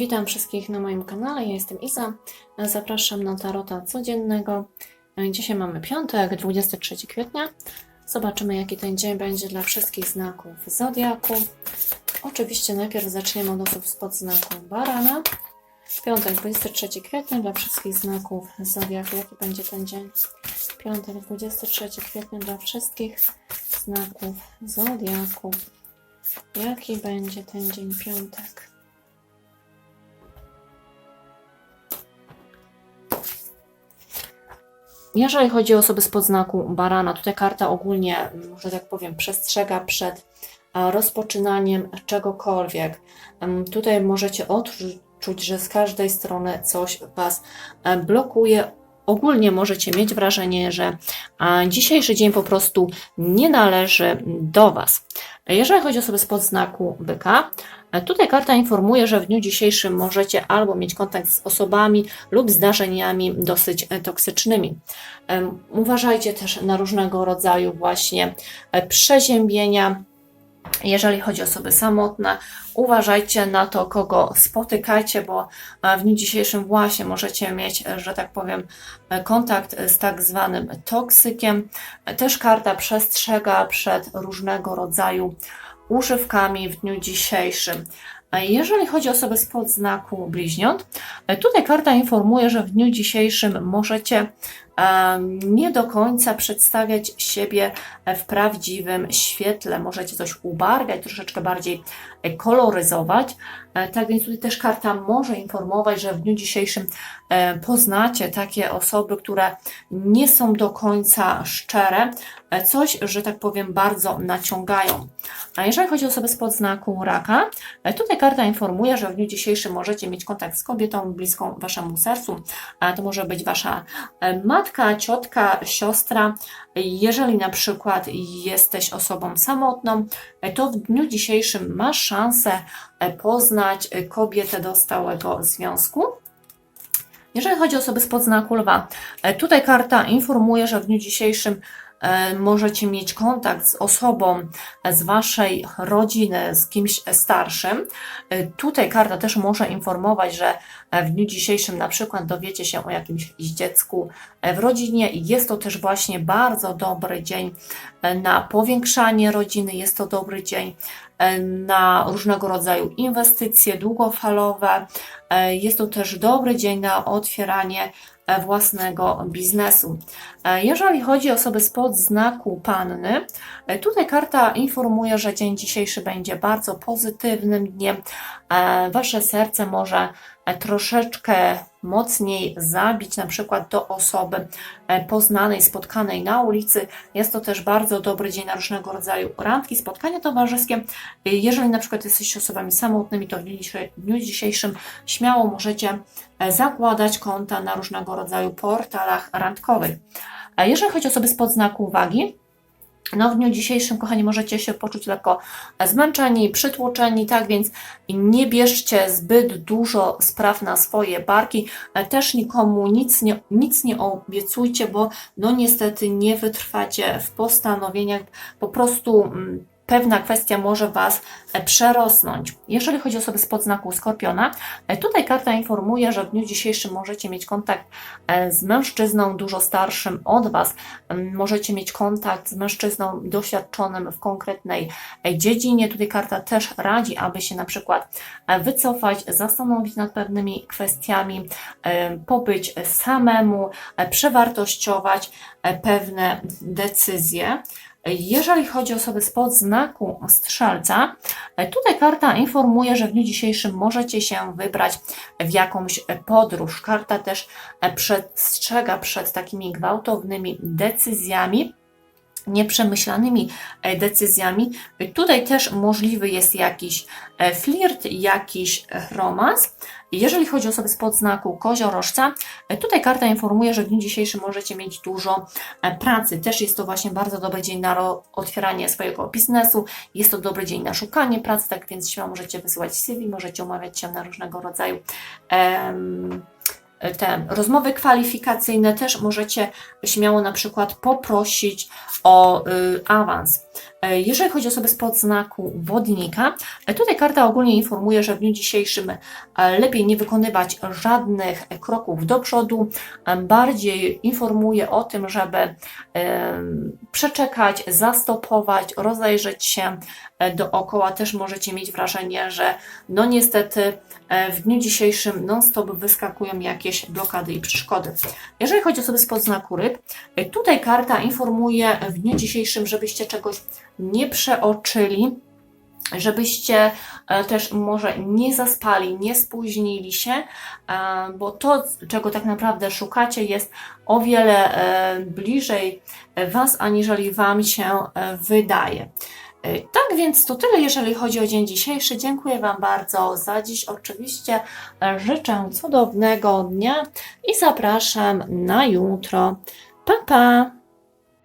Witam wszystkich na moim kanale, ja jestem Iza. Zapraszam na tarota codziennego. Dzisiaj mamy piątek, 23 kwietnia. Zobaczymy, jaki ten dzień będzie dla wszystkich znaków Zodiaku. Oczywiście najpierw zaczniemy od osób spod znaku Barana. Piątek, 23 kwietnia dla wszystkich znaków Zodiaku. Jaki będzie ten dzień? Piątek, 23 kwietnia dla wszystkich znaków Zodiaku. Jaki będzie ten dzień piątek? Jeżeli chodzi o osoby spod znaku barana, tutaj karta ogólnie, że tak powiem, przestrzega przed a, rozpoczynaniem czegokolwiek. Tutaj możecie odczuć, że z każdej strony coś Was e, blokuje. Ogólnie możecie mieć wrażenie, że dzisiejszy dzień po prostu nie należy do Was. Jeżeli chodzi o osoby spod znaku byka, e, tutaj karta informuje, że w dniu dzisiejszym możecie albo mieć kontakt z osobami lub zdarzeniami dosyć e, toksycznymi. Uważajcie też na różnego rodzaju właśnie e, przeziębienia. Jeżeli chodzi o osoby samotne, uważajcie na to, kogo spotykacie, bo e, w dniu dzisiejszym właśnie możecie mieć, e, że tak powiem, e, kontakt z tak zwanym toksykiem. Też karta przestrzega przed różnego rodzaju używkami w dniu dzisiejszym. Jeżeli chodzi o osoby spod znaku bliźniąt, e, tutaj karta informuje, że w dniu dzisiejszym możecie em, nie do końca przedstawiać siebie w prawdziwym świetle. Możecie coś ubarwiać, troszeczkę bardziej e, koloryzować. E, Tak więc tutaj też karta może informować, że w dniu dzisiejszym e, poznacie takie osoby, które nie są do końca szczere, e, coś, że tak powiem, bardzo naciągają. A jeżeli chodzi o osoby spod znaku raka, e, tutaj karta informuje, że w dniu dzisiejszym możecie mieć kontakt z kobietą bliską waszemu sercu. To może być wasza e, matka, ciotka, siostra. Jeżeli na przykład jesteś osobą samotną, e, to w dniu dzisiejszym masz szansę e, poznać e, kobietę do stałego związku. Jeżeli chodzi o osoby spod znaku lwa, e, tutaj karta informuje, że w dniu dzisiejszym e, możecie mieć kontakt z osobą z waszej rodziny, z kimś starszym. E, Tutaj karta też może informować, że e, w dniu dzisiejszym na przykład dowiecie się o jakimś dziecku e, w rodzinie i jest to też właśnie bardzo dobry dzień e, na powiększanie rodziny, jest to dobry dzień e, na różnego rodzaju inwestycje długofalowe, E, Jest to też dobry dzień na otwieranie e, własnego biznesu. E, Jeżeli chodzi o osoby spod znaku panny, e, tutaj karta informuje, że dzień dzisiejszy będzie bardzo pozytywnym dniem. E, Wasze serce może e, troszeczkę mocniej zabić na przykład do osoby e, poznanej, spotkanej na ulicy. Jest to też bardzo dobry dzień na różnego rodzaju randki, spotkania towarzyskie. E, Jeżeli na przykład jesteście osobami samotnymi, to w dniu dzisiejszym śmiało możecie e, zakładać konta na różnego rodzaju portalach randkowych. Jeżeli chodzi o osoby spod znaku uwagi, no w dniu dzisiejszym, kochani, możecie się poczuć lekko zmęczeni, przytłoczeni, tak więc nie bierzcie zbyt dużo spraw na swoje barki, E, też nikomu nic nie, nic nie obiecujcie, bo no niestety nie wytrwacie w postanowieniach, po prostu mm, pewna kwestia może Was e, przerosnąć. Jeżeli chodzi o osoby spod znaku Skorpiona, e, tutaj karta informuje, że w dniu dzisiejszym możecie mieć kontakt e, z mężczyzną dużo starszym od Was, możecie mieć kontakt z mężczyzną doświadczonym w konkretnej dziedzinie. Tutaj karta też radzi, aby się na przykład wycofać, zastanowić nad pewnymi kwestiami, pobyć samemu, przewartościować pewne decyzje. Jeżeli chodzi o osoby spod znaku strzelca, tutaj karta informuje, że w dniu dzisiejszym możecie się wybrać w jakąś podróż. Karta też przestrzega przed takimi gwałtownymi decyzjami, nieprzemyślanymi e, decyzjami. Tutaj też możliwy jest jakiś e, flirt, jakiś romans. Jeżeli chodzi o osoby spod znaku koziorożca, e, tutaj karta informuje, że w dniu dzisiejszym możecie mieć dużo pracy. Też jest to właśnie bardzo dobry dzień na otwieranie swojego biznesu, jest to dobry dzień na szukanie pracy, tak więc śmiało możecie wysyłać CV, możecie umawiać się na różnego rodzaju em, te rozmowy kwalifikacyjne też możecie śmiało na przykład poprosić o y, awans. E, Jeżeli chodzi o osoby spod znaku wodnika, e, tutaj karta ogólnie informuje, że w dniu dzisiejszym e, lepiej nie wykonywać żadnych kroków do przodu, bardziej informuje o tym, żeby przeczekać, zastopować, rozejrzeć się dookoła. Też możecie mieć wrażenie, że no niestety w dniu dzisiejszym non-stop wyskakują jakieś blokady i przeszkody. Jeżeli chodzi o osoby spod znaku ryb, tutaj karta informuje w dniu dzisiejszym, żebyście czegoś nie przeoczyli, żebyście e, też może nie zaspali, nie spóźnili się, e, bo to, czego tak naprawdę szukacie, jest o wiele e, bliżej Was, aniżeli Wam się wydaje. Tak więc to tyle, jeżeli chodzi o dzień dzisiejszy. Dziękuję Wam bardzo za dziś. Oczywiście życzę cudownego dnia i zapraszam na jutro. Pa, pa!